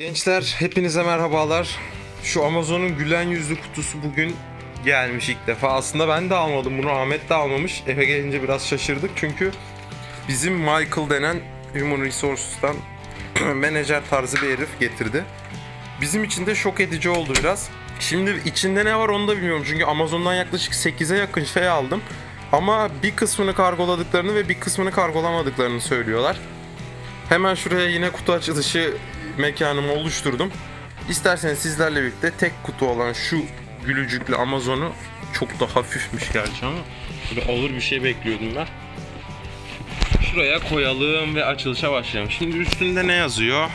Gençler hepinize merhabalar. Şu Amazon'un gülen yüzlü kutusu bugün gelmiş ilk defa. Aslında ben de almadım bunu Ahmet de almamış. Eve gelince biraz şaşırdık çünkü bizim Michael denen Human Resources'tan menajer tarzı bir herif getirdi. Bizim için de şok edici oldu biraz. Şimdi içinde ne var onu da bilmiyorum çünkü Amazon'dan yaklaşık 8'e yakın şey aldım. Ama bir kısmını kargoladıklarını ve bir kısmını kargolamadıklarını söylüyorlar. Hemen şuraya yine kutu açılışı mekanımı oluşturdum. İsterseniz sizlerle birlikte tek kutu olan şu gülücüklü Amazon'u çok da hafifmiş gerçi ama böyle ağır bir şey bekliyordum ben. Şuraya koyalım ve açılışa başlayalım. Şimdi üstünde ne yazıyor?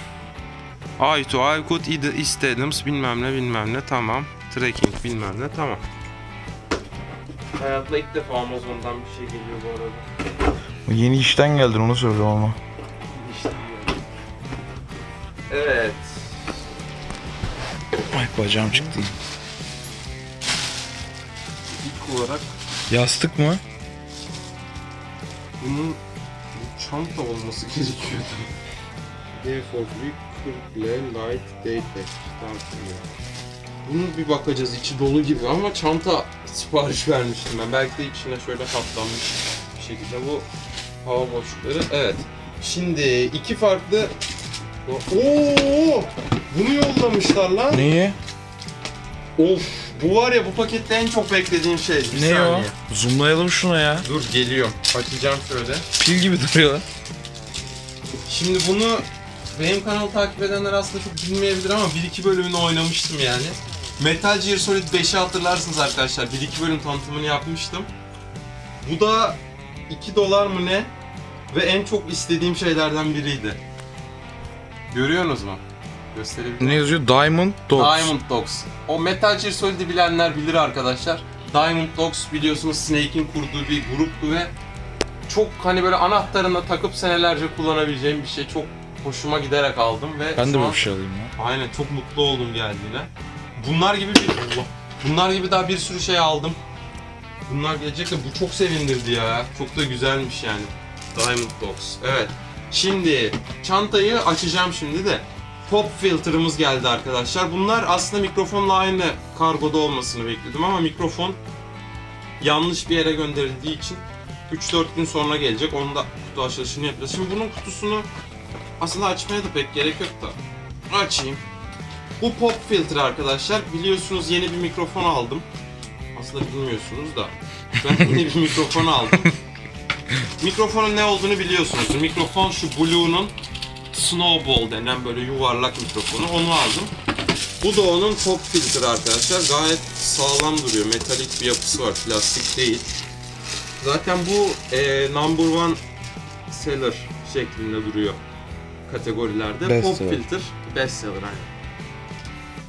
I to I could either istedums bilmem ne bilmem ne tamam. Tracking bilmem ne tamam. Hayatımda ilk defa Amazon'dan bir şey geliyor bu arada. Yeni işten geldin onu söyle ama. İşte Evet. Ay bacağım çıktı. İlk olarak Yastık mı? bunun bu çanta olması gerekiyordu. Therefore we could light daypack. Dağıtılıyor. Bunu bir bakacağız içi dolu gibi ama çanta sipariş vermiştim ben. Belki de içine şöyle katlanmış bir şekilde bu hava boşlukları. Evet. Şimdi iki farklı Oo! Bunu yollamışlar lan. Neyi? Of! Bu var ya bu pakette en çok beklediğim şey. Bir Ne o? saniye. Zoomlayalım şuna ya. Dur geliyor. Açacağım şöyle. Pil gibi duruyor lan. Şimdi bunu benim kanalı takip edenler aslında çok bilmeyebilir ama 1-2 bölümünü oynamıştım yani. Metal Gear Solid 5'i hatırlarsınız arkadaşlar. 1-2 bölüm tanıtımını yapmıştım. Bu da 2 dolar mı ne? Ve en çok istediğim şeylerden biriydi. Görüyorsunuz mu? Gösterebilirim. Ne yazıyor? Diamond Dogs. Diamond Dogs. O Metal Gear Solid'i bilenler bilir arkadaşlar. Diamond Dogs biliyorsunuz Snake'in kurduğu bir gruptu ve çok hani böyle anahtarına takıp senelerce kullanabileceğim bir şey. Çok hoşuma giderek aldım ve Ben de böyle bir şey alayım ya. Aynen çok mutlu oldum geldiğine. Bunlar gibi bir Allah. Bunlar gibi daha bir sürü şey aldım. Bunlar gelecek de bu çok sevindirdi ya. Çok da güzelmiş yani. Diamond Dogs. Evet. Şimdi çantayı açacağım şimdi de. Pop filter'ımız geldi arkadaşlar. Bunlar aslında mikrofonla aynı kargoda olmasını bekliyordum ama mikrofon yanlış bir yere gönderildiği için 3-4 gün sonra gelecek. Onu da kutu açılışını yapacağız. Şimdi bunun kutusunu aslında açmaya da pek gerek yok da. Açayım. Bu pop filtre arkadaşlar. Biliyorsunuz yeni bir mikrofon aldım. Aslında bilmiyorsunuz da. Ben yeni bir mikrofon aldım. Mikrofonun ne olduğunu biliyorsunuz. Mikrofon şu Blue'nun Snowball denen böyle yuvarlak mikrofonu. Onu aldım. Bu da onun pop filtre arkadaşlar. Gayet sağlam duruyor. Metalik bir yapısı var. Plastik değil. Zaten bu e, number one seller şeklinde duruyor kategorilerde. Best pop seller. filter bestseller aynen.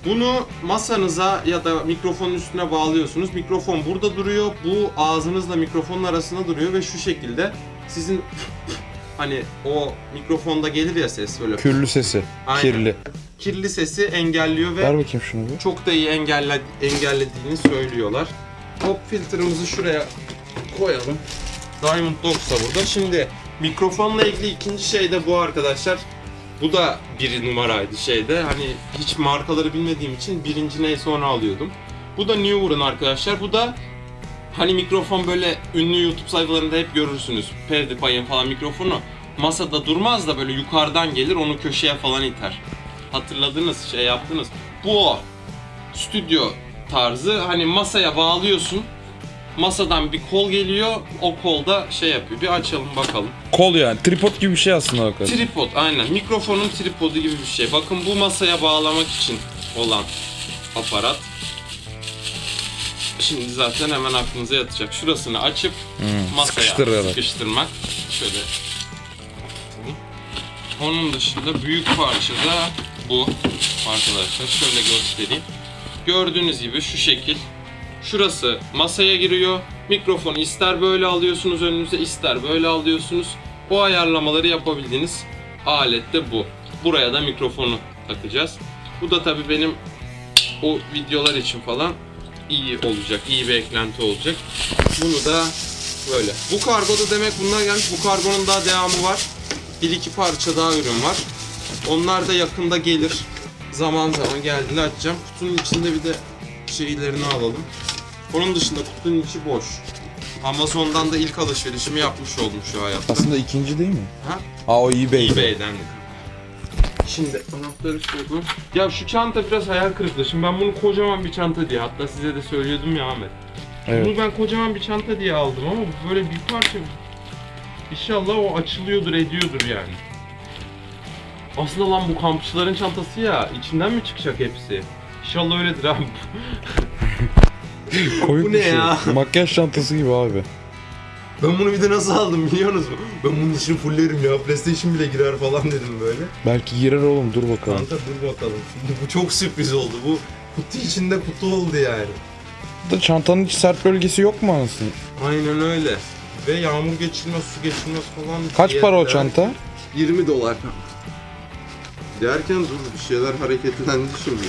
Bunu masanıza ya da mikrofonun üstüne bağlıyorsunuz. Mikrofon burada duruyor. Bu ağzınızla mikrofonun arasında duruyor ve şu şekilde sizin hani o mikrofonda gelir ya ses böyle Küllü sesi. Aynen. Kirli. kirli sesi engelliyor ve Ver bakayım şunu bir. çok da iyi engelle, engellediğini söylüyorlar. Pop filtremizi şuraya koyalım. Diamond Dogs da burada. Şimdi mikrofonla ilgili ikinci şey de bu arkadaşlar. Bu da bir numaraydı şeyde. Hani hiç markaları bilmediğim için birinci neyse onu alıyordum. Bu da Newer'ın arkadaşlar. Bu da hani mikrofon böyle ünlü YouTube sayfalarında hep görürsünüz. PewDiePie'in falan mikrofonu masada durmaz da böyle yukarıdan gelir onu köşeye falan iter. Hatırladınız, şey yaptınız. Bu o. Stüdyo tarzı. Hani masaya bağlıyorsun. Masadan bir kol geliyor. O kolda şey yapıyor. Bir açalım bakalım. Kol yani. Tripod gibi bir şey aslında bakalım. Tripod aynen. Mikrofonun tripodu gibi bir şey. Bakın bu masaya bağlamak için olan aparat. Şimdi zaten hemen aklınıza yatacak. Şurasını açıp Hmm, masaya sıkıştırarak. sıkıştırmak. Şöyle. Onun dışında büyük parça da bu arkadaşlar. Şöyle göstereyim. Gördüğünüz gibi şu şekil. Şurası masaya giriyor. Mikrofonu ister böyle alıyorsunuz önünüze ister böyle alıyorsunuz. O ayarlamaları yapabildiğiniz alet de bu. Buraya da mikrofonu takacağız. Bu da tabii benim o videolar için falan iyi olacak. iyi bir eklenti olacak. Bunu da böyle. Bu kargoda demek bunlar gelmiş. Bu kargonun daha devamı var. Bir iki parça daha ürün var. Onlar da yakında gelir. zaman zaman geldiğinde açacağım. Kutunun içinde bir de şeylerini alalım. Onun dışında kutunun içi boş. Amazon'dan da ilk alışverişimi yapmış oldum şu hayatta. Aslında ikinci değil mi? Ha? Aa o eBay'de. eBay'den de. Şimdi anahtarı koydum. Ya şu çanta biraz hayal kırıklığı. Şimdi ben bunu kocaman bir çanta diye hatta size de söylüyordum ya Ahmet. Evet. Bunu ben kocaman bir çanta diye aldım ama bu böyle bir parça. İnşallah o açılıyordur ediyordur yani. Aslında lan bu kampçıların çantası ya. içinden mi çıkacak hepsi? İnşallah öyledir abi. Koyuk Bu ne ya? Makyaj çantası gibi abi. Ben bunu bir de nasıl aldım biliyorsunuz mu? Ben bunun içini fullerim ya. PlayStation bile girer falan dedim böyle. Belki girer oğlum dur bakalım. Kanka dur bakalım. Şimdi bu çok sürpriz oldu. Bu kutu içinde kutu oldu yani. Da çantanın hiç sert bölgesi yok mu anasını? Aynen öyle. Ve yağmur geçirmez, su geçirmez falan. Kaç diye para o der- çanta? 20 dolar. Derken dur bir şeyler hareketlendi şimdi.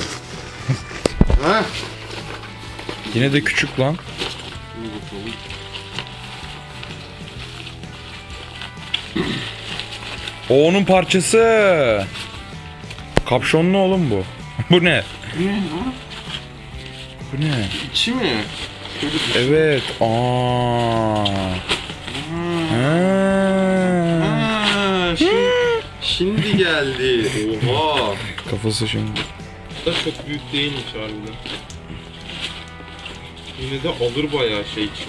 ha? Yine de küçük lan. O onun parçası. Kapşonlu oğlum bu. bu ne? Bu ne lan? Bu ne? İçi mi? Şöyle bir Evet. Aa. Ha. Şimdi geldi. Oha. Kafası şimdi. da çok büyük değilmiş harbiden. Yine de alır bayağı şey için.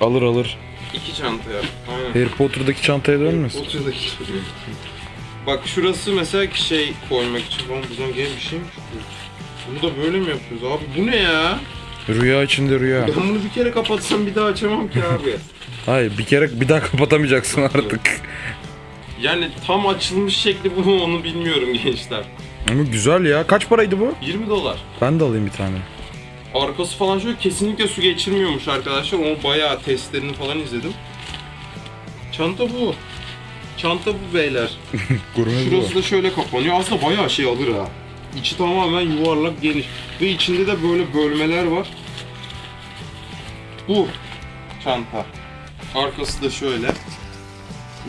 Alır alır. İki çanta ya. Aynen. Harry Potter'daki çantaya dönmesin. Oturdaki. Bak şurası mesela ki şey koymak için. Lan buradan gelen bir şey mi çıkıyor? Bunu da böyle mi yapıyoruz abi? Bu ne ya? Rüya içinde rüya. Ben bunu bir kere kapatsam bir daha açamam ki abi. Hayır bir kere bir daha kapatamayacaksın artık. Yani tam açılmış şekli bu mu onu bilmiyorum gençler. Ama güzel ya. Kaç paraydı bu? 20 dolar. Ben de alayım bir tane. Arkası falan şöyle kesinlikle su geçirmiyormuş arkadaşlar. Onu bayağı testlerini falan izledim. Çanta bu. Çanta bu beyler. Gurme bu. Şurası da şöyle kapanıyor. Aslında bayağı şey alır ha. İçi tamamen yuvarlak geniş. Ve içinde de böyle bölmeler var. Bu çanta. Arkası da şöyle.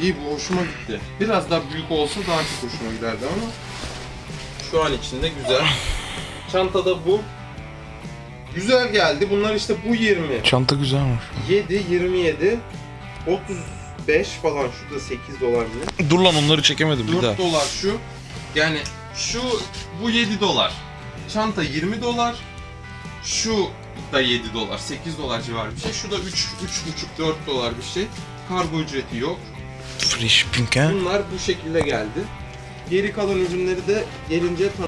İyi bu hoşuma gitti. Biraz daha büyük olsa daha çok hoşuma giderdi ama şu an içinde güzel. Çantada bu. Güzel geldi. Bunlar işte bu 20. Çanta güzelmiş. 7, 27, 35 falan. Şurada 8 dolar mı? Dur lan onları çekemedim bir 4 daha. dolar şu. Yani şu bu 7 dolar. Çanta 20 dolar. Şu da 7 dolar. 8 dolar civarı bir şey. Şu da 3 3,5 4 dolar bir şey. Kargo ücreti yok. Free shipping ha? Bunlar bu şekilde geldi. Geri kalan ürünleri de gelince tan-